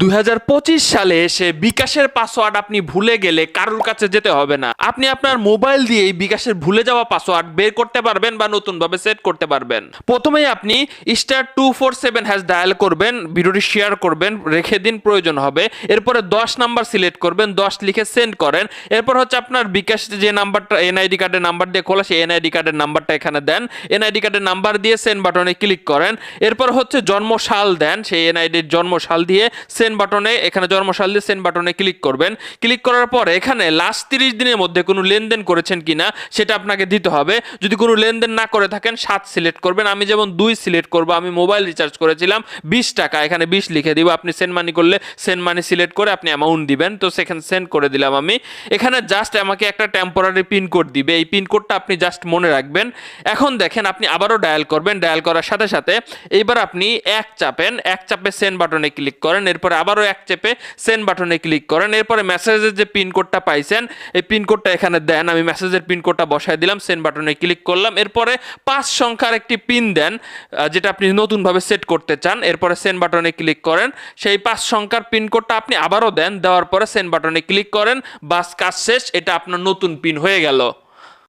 দুই হাজার পঁচিশ সালে এসে বিকাশের পাসওয়ার্ড আপনি ভুলে গেলে কারোর কাছে যেতে হবে না। আপনি আপনার মোবাইল দিয়েই বিকাশের ভুলে যাওয়া পাসওয়ার্ড বের করতে পারবেন বা নতুনভাবে সেট করতে পারবেন। প্রথমেই আপনি star two four seven hash dial করবেন, ভিডিওটি শেয়ার করবেন, রেখে দিন, প্রয়োজন হবে। এরপরে দশ নাম্বার সিলেক্ট করবেন, দশ লিখে সেন্ড করেন। এরপর হচ্ছে আপনার বিকাশ যে নাম্বারটা, এনআইডি কার্ডের নাম্বার দিয়ে খোলা, সেই এনআইডি কার্ডের নাম্বারটা এখানে দেন। এনআইডি কার্ডের নাম্বার দিয়ে সেন্ড বাটনে ক্লিক করেন। এরপর হচ্ছে জন্মসাল দেন, সেই এনআইডির জন্মসাল দিয়ে সেন্ড বাটনে এখানে জন্মসাল দিয়ে সেন্ড বাটনে ক্লিক করবেন। ক্লিক করার পর এখানে লাস্ট তিরিশ দিনের মধ্যে কোনো লেনদেন করেছেন কিনা, সেটা আপনাকে দিতে হবে। যদি কোনো লেনদেন না করে থাকেন, সাত সিলেক্ট করবেন। আমি যেমন দুই সিলেক্ট করব, আমি মোবাইল রিচার্জ করেছিলাম, বিশ টাকা, এখানে বিশ লিখে দিব। আপনি সেন্ড মানি করলে সেন্ড মানি সিলেক্ট করে আপনি অ্যামাউন্ট দিবেন। তো সেখানে সেন্ড করে দিলাম আমি। এখানে জাস্ট আমাকে একটা টেম্পোরারি পিন কোড দিবে। এই পিন কোডটা আপনি জাস্ট মনে রাখবেন। এখন দেখেন, আপনি আবারও ডায়াল করবেন। ডায়াল করার সাথে সাথে, এইবার আপনি এক চাপেন। এক চাপে সেন্ড বাটনে ক্লিক করেন। এরপরে আবারও এক চেপে সেন্ড বাটনে ক্লিক করেন। এরপরে মেসেজের যে পিনকোডটা পাইছেন, এই পিনকোডটা এখানে দেন। আমি মেসেজের পিন কোডটা বসায় দিলাম সেন্ড বাটনে ক্লিক করলাম। এরপরে পাঁচ সংখ্যার একটি পিন দেন যেটা আপনি নতুনভাবে সেট করতে চান। এরপরে সেন্ড বাটনে ক্লিক করেন। সেই পাঁচ সংখ্যার পিনকোডটা আপনি আবারও দেন। দেওয়ার পরে সেন্ড বাটনে ক্লিক করেন। বাস কাজ শেষ। এটা আপনার নতুন পিন হয়ে গেল।